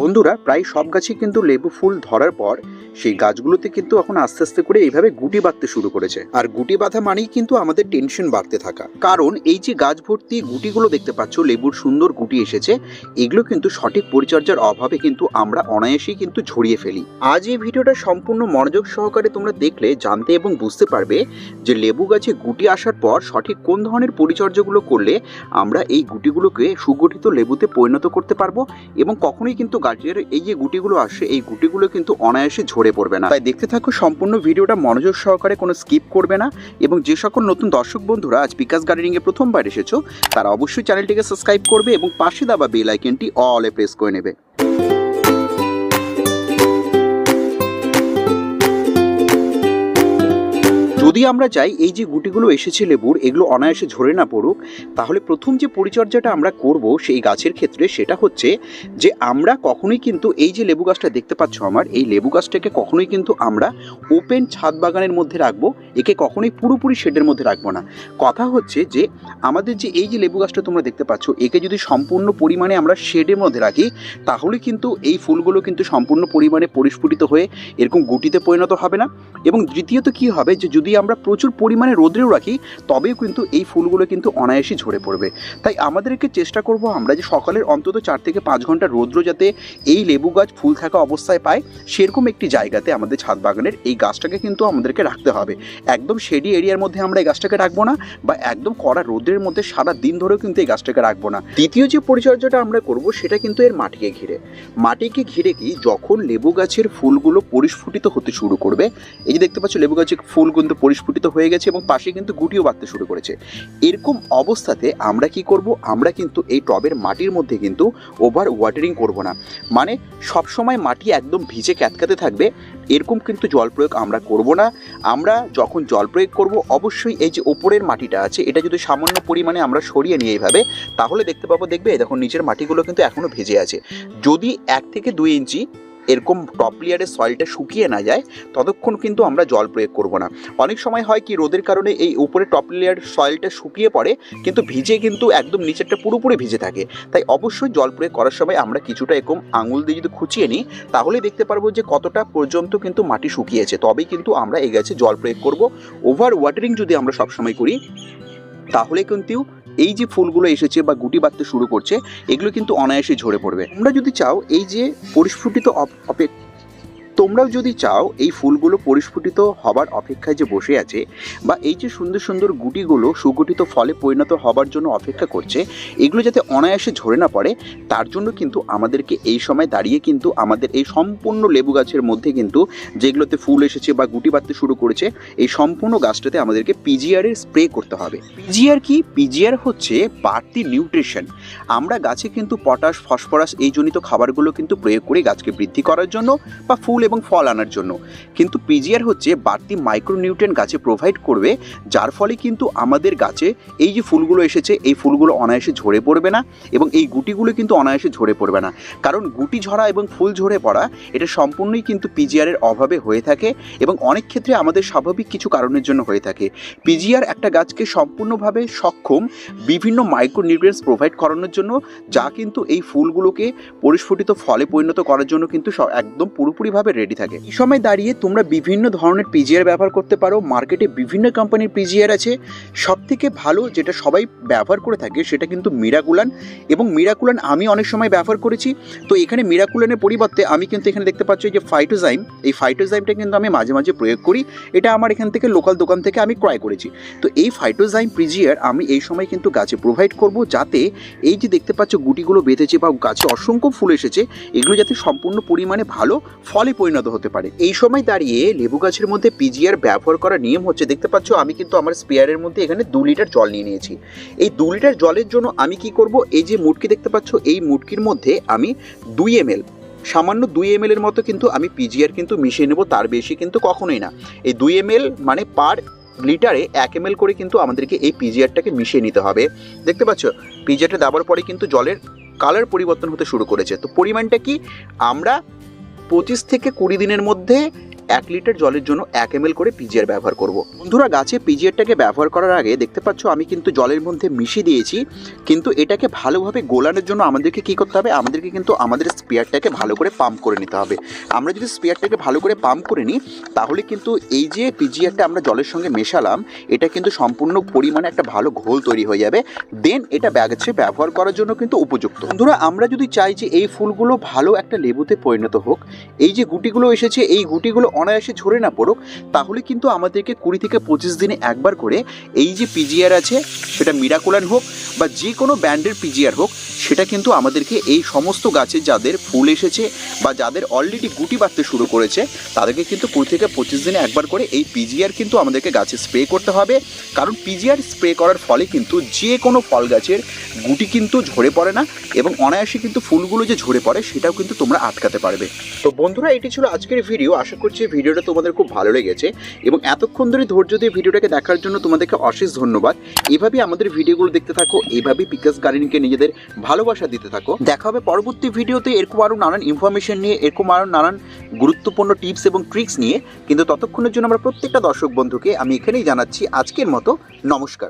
বন্ধুরা প্রায় সব গাছে কিন্তু লেবু ফুল ধরার পর সেই গাছগুলোতে কিন্তু এখন আস্তে আস্তে করে এইভাবে গুটি বাঁধতে শুরু করেছে। আর গুটি বাঁধা মানেই কিন্তু আমাদের টেনশন বাড়তে থাকা। কারণ এই যে গাছ ভর্তি গুটিগুলো দেখতে পাচ্ছ, লেবুর সুন্দর গুটি এসেছে, এগুলো কিন্তু সঠিক পরিচর্যার অভাবে কিন্তু আমরা অনায়াসেই কিন্তু ঝরিয়ে ফেলি। আজ এই ভিডিওটা সম্পূর্ণ মনোযোগ সহকারে তোমরা দেখলে, জানতে এবং বুঝতে পারবে যে লেবু গাছে গুটি আসার পর সঠিক কোন ধরনের পরিচর্যাগুলো করলে আমরা এই গুটিগুলোকে সুগঠিত লেবুতে পরিণত করতে পারব এবং কখনোই কিন্তু গাছের এই যে গুটিগুলো আসে এই গুটিগুলো কিন্তু অনায়াসে ঝরে পড়বে না। তাই দেখতে থাকো, সম্পূর্ণ ভিডিওটা মনোযোগ সহকারে কোনো স্কিপ করবে না এবং যে সকল নতুন দর্শক বন্ধুরা আজ বিকাশ গার্ডেনিং এ প্রথমবার এসেছ, তারা অবশ্যই চ্যানেলটিকে সাবস্ক্রাইব করবে এবং পাশে দাবা বেল আইকনটি অলে প্রেস করে নেবে। যদি আমরা চাই এই যে গুটিগুলো এসেছে লেবুর, এগুলো অনায়াসে ঝরে না পড়ুক, তাহলে প্রথম যে পরিচর্যাটা আমরা করব সেই গাছের ক্ষেত্রে সেটা হচ্ছে যে আমরা কখনোই কিন্তু এই যে লেবু গাছটা দেখতে পাচ্ছ আমার, এই লেবু গাছটাকে কখনোই কিন্তু আমরা ওপেন ছাদ বাগানের মধ্যে রাখব, একে কখনোই পুরোপুরি শেডের মধ্যে রাখব না। কথা হচ্ছে যে আমাদের যে এই যে লেবু গাছটা তোমরা দেখতে পাচ্ছ, একে যদি সম্পূর্ণ পরিমাণে আমরা শেডের মধ্যে রাখি, তাহলে কিন্তু এই ফুলগুলো কিন্তু সম্পূর্ণ পরিমাণে পরিস্ফুটিত হয়ে এরকম গুটিতে পরিণত হবে না। এবং দ্বিতীয়ত কি হবে যে যদি আমরা প্রচুর পরিমাণে রোদ্রেও রাখি, তবেও কিন্তু এই ফুলগুলো কিন্তু অনায়াসই ঝরে পড়বে। তাই আমাদেরকে চেষ্টা করব আমরা যে সকালের অন্তত চার থেকে পাঁচ ঘণ্টা রৌদ্র যাতে এই লেবু গাছ ফুল থাকা অবস্থায় পায়, সেরকম একটি জায়গাতে আমাদের ছাদ বাগানের এই গাছটাকে কিন্তু আমাদেরকে রাখতে হবে। একদম শেডি এরিয়ার মধ্যে আমরা এই গাছটাকে রাখব না বা একদম কড়া রোদ্রের মধ্যে সারা দিন ধরেও কিন্তু এই গাছটাকে রাখব না। দ্বিতীয় যে পরিচর্যাটা আমরা করব সেটা কিন্তু এর মাটিকে ঘিরে। মাটিকে ঘিরে কি যখন লেবু গাছের ফুলগুলো পরিস্ফুটিত হতে শুরু করবে, এই যে দেখতে পাচ্ছ লেবু গাছের ফুল কিন্তু পরিস্ফুটিত হয়ে গেছে এবং পাশে কিন্তু গুটিও বাঁধতে শুরু করেছে। এরকম অবস্থাতে আমরা কি করব? আমরা কিন্তু এই টবের মাটির মধ্যে কিন্তু ওভার ওয়াটারিং করব না। মানে সব সময় মাটি একদম ভিজে ক্যাতকাতে থাকবে, এরকম কিন্তু জল প্রয়োগ আমরা করব না। আমরা যখন জল প্রয়োগ করব, অবশ্যই এই যে ওপরের মাটিটা আছে, এটা যদি সামান্য পরিমাণে আমরা সরিয়ে নিই এইভাবে, তাহলে দেখতে পাবো, দেখবে, দেখুন, নিচের মাটিগুলো কিন্তু এখনও ভেজে আছে। যদি এক থেকে দুই ইঞ্চি এরকম টপ লেয়ারের সয়েলটা শুকিয়ে না যায়, ততক্ষণ কিন্তু আমরা জল প্রয়োগ করব না। অনেক সময় হয় কি, রোদের কারণে এই উপরে টপ লেয়ার সয়েলটা শুকিয়ে পড়ে, কিন্তু ভিজে কিন্তু একদম নিচেরটা পুরোপুরি ভিজে থাকে। তাই অবশ্যই জল প্রয়োগ করার সময় আমরা কিছুটা এরকম আঙুল দিয়ে যদি খুঁচিয়ে নিই তাহলে দেখতে পারব যে কতটা পর্যন্ত কিন্তু মাটি শুকিয়েছে। তবেই কিন্তু আমরা এই গাছে জল প্রয়োগ করব। ওভার ওয়াটারিং যদি আমরা সবসময় করি, তাহলে কিন্তু এই যে ফুলগুলো এসেছে বা গুটি বাঁধতে শুরু করছে, এগুলো কিন্তু অনায়াসে ঝরে পড়বে। আমরা যদি চাও এই যে পরিস্ফুটিত অপ- অপে তোমরাও যদি চাও এই ফুলগুলো পরিস্ফুটিত হবার অপেক্ষায় যে বসে আছে বা এই যে সুন্দর সুন্দর গুটিগুলো সুগঠিত ফলে পরিণত হবার জন্য অপেক্ষা করছে, এগুলো যাতে অনায়াসে ঝরে না পড়ে, তার জন্য কিন্তু আমাদেরকে এই সময় দাঁড়িয়ে কিন্তু আমাদের এই সম্পূর্ণ লেবু গাছের মধ্যে কিন্তু যেগুলোতে ফুল এসেছে বা গুটি বাঁধতে শুরু করেছে, এই সম্পূর্ণ গাছটাতে আমাদেরকে পিজিআরের স্প্রে করতে হবে। পিজিআর কি? পিজিআর হচ্ছে বাড়তি নিউট্রিশন আমরা গাছে কিন্তু পটাশ ফসফরাস এই জনিত খাবারগুলো কিন্তু প্রয়োগ করি গাছকে বৃদ্ধি করার জন্য বা ফুল এবং ফল আনার জন্য। কিন্তু পিজিআর হচ্ছে বাড়তি মাইক্রোনিউট্রিয়েন্ট গাছে প্রোভাইড করবে, যার ফলে কিন্তু আমাদের গাছে এই যে ফুলগুলো এসেছে, এই ফুলগুলো অনায়াসে ঝরে পড়বে না এবং এই গুটিগুলো কিন্তু অনায়াসে ঝরে পড়বে না। কারণ গুটি ঝরা এবং ফুল ঝরে পড়া, এটা সম্পূর্ণই কিন্তু পিজিআরের অভাবে হয়ে থাকে এবং অনেক ক্ষেত্রে আমাদের স্বাভাবিক কিছু কারণের জন্য হয়ে থাকে। পিজিআর একটা গাছকে সম্পূর্ণভাবে সক্ষম বিভিন্ন মাইক্রোনিউট্রিয়েন্টস প্রোভাইড করানোর জন্য, যা কিন্তু এই ফুলগুলোকে পরিস্ফুটিত ফলে পরিণত করার জন্য কিন্তু একদম পুরোপুরিভাবে রেডি থাকে। এই সময় দাঁড়িয়ে তোমরা বিভিন্ন ধরনের পিজিআর ব্যবহার করতে পারো। মার্কেটে বিভিন্ন কোম্পানির পিজিআর আছে। সব থেকে ভালো যেটা সবাই ব্যবহার করে থাকে সেটা কিন্তু মিরাকুলান এবং মিরাকুলান আমি অনেক সময় ব্যবহার করেছি। তো এখানে মিরাকুলানের পরিবর্তে আমি কিন্তু এখানে দেখতে পাচ্ছি যে ফাইটোজাইম এই ফাইটোজাইমটা কিন্তু আমি মাঝে মাঝে প্রয়োগ করি। এটা আমার এখান থেকে লোকাল দোকান থেকে আমি ক্রয় করেছি। তো এই ফাইটোজাইম পিজিআর আমি এই সময় কিন্তু গাছে প্রোভাইড করব যাতে এই যে দেখতে পাচ্ছ গুটিগুলো বেঁধেছে বা গাছে অসংখ্য ফুল এসেছে, এগুলো যাতে সম্পূর্ণ পরিমাণে ভালো ফলে পরিণত হতে পারে। এই সময় দাঁড়িয়ে লেবু গাছের মধ্যে পিজিআর ব্যবহার করার নিয়ম হচ্ছে, দেখতে পাচ্ছ আমি কিন্তু আমার স্পেয়ারের মধ্যে এখানে দু লিটার জল নিয়ে নিয়েছি। এই দু লিটার জলের জন্য আমি কি করব? এই যে মুটকি দেখতে পাচ্ছ, এই মুটকির মধ্যে আমি দুই এম এল সামান্য দুই এম এর মতো কিন্তু আমি পিজিআর কিন্তু মিশিয়ে নেব, তার বেশি কিন্তু কখনোই না। এই দুই এম মানে পার লিটারে এক এম করে কিন্তু আমাদেরকে এই পিজিআরটাকে মিশিয়ে নিতে হবে। দেখতে পাচ্ছ পিজিআরটা দেওয়ার পরে কিন্তু জলের কালার পরিবর্তন হতে শুরু করেছে। তো পরিমাণটা কি? আমরা পঁচিশ থেকে কুড়ি দিনের মধ্যে এক লিটার জলের জন্য এক এম করে পিজিআর ব্যবহার করব। বন্ধুরা, গাছে পিজিআরটাকে ব্যবহার করার আগে দেখতে পাচ্ছ, আমি কিন্তু জলের মধ্যে মিশিয়ে দিয়েছি। কিন্তু এটাকে ভালোভাবে গোলানোর জন্য আমাদেরকে কি করতে হবে? আমাদেরকে কিন্তু আমাদের স্পেয়ারটাকে ভালো করে পাম্প করে নিতে হবে। আমরা যদি স্পেয়ারটাকে ভালো করে পাম্প করে নিই, তাহলে কিন্তু এই যে পিজিআরটা আমরা জলের সঙ্গে মেশালাম, এটা কিন্তু সম্পূর্ণ পরিমাণে একটা ভালো ঘোল তৈরি হয়ে যাবে। দেন এটা ব্যাগেছে ব্যবহার করার জন্য কিন্তু উপযুক্ত। বন্ধুরা, আমরা যদি চাই যে এই ফুলগুলো ভালো একটা লেবুতে পরিণত হোক, এই যে গুটিগুলো এসেছে, এই গুটিগুলো অনায়াসে ঝরে না পড়ুক, তাহলে কিন্তু আমাদেরকে কুড়ি থেকে পঁচিশ দিনে একবার করে এই যে পিজিআর আছে, সেটা মিরাকুলান হোক বা যে কোনো ব্র্যান্ডের পিজিআর হোক, সেটা কিন্তু আমাদেরকে এই সমস্ত গাছে যাদের ফুল এসেছে বা যাদের অলরেডি গুটি বাড়তে শুরু করেছে, তাদেরকে কিন্তু কুড়ি থেকে পঁচিশ দিনে একবার করে এই পিজিআর কিন্তু আমাদেরকে গাছে স্প্রে করতে হবে। কারণ পিজিআর স্প্রে করার ফলে কিন্তু যে কোনো ফল গাছের গুটি কিন্তু ঝরে পড়ে না এবং অনায়াসে কিন্তু ফুলগুলো যে ঝরে পড়ে, সেটাও কিন্তু তোমরা আটকাতে পারবে। তো বন্ধুরা, এটি ছিল আজকের ভিডিও। আশা করছি ভিডিওটা তোমাদের খুব ভালো লেগেছে এবং এতক্ষণ ধরে ধৈর্য দিয়ে ভিডিওটাকে দেখার জন্য তোমাদেরকে অশেষ ধন্যবাদ। এভাবেই আমাদের ভিডিওগুলো দেখতে থাকো এইভাবেই পিকাস গার্ডেনকে নিজেদের ভালোবাসা দিতে থাকো। দেখা হবে পরবর্তী ভিডিওতে এরকম আরও নানান ইনফরমেশন নিয়ে, এরকম আরও নানান গুরুত্বপূর্ণ টিপস এবং ট্রিক্স নিয়ে। কিন্তু ততক্ষণের জন্য আমরা প্রত্যেকটা দর্শক বন্ধুকে আমি এখানেই জানাচ্ছি আজকের মতো নমস্কার।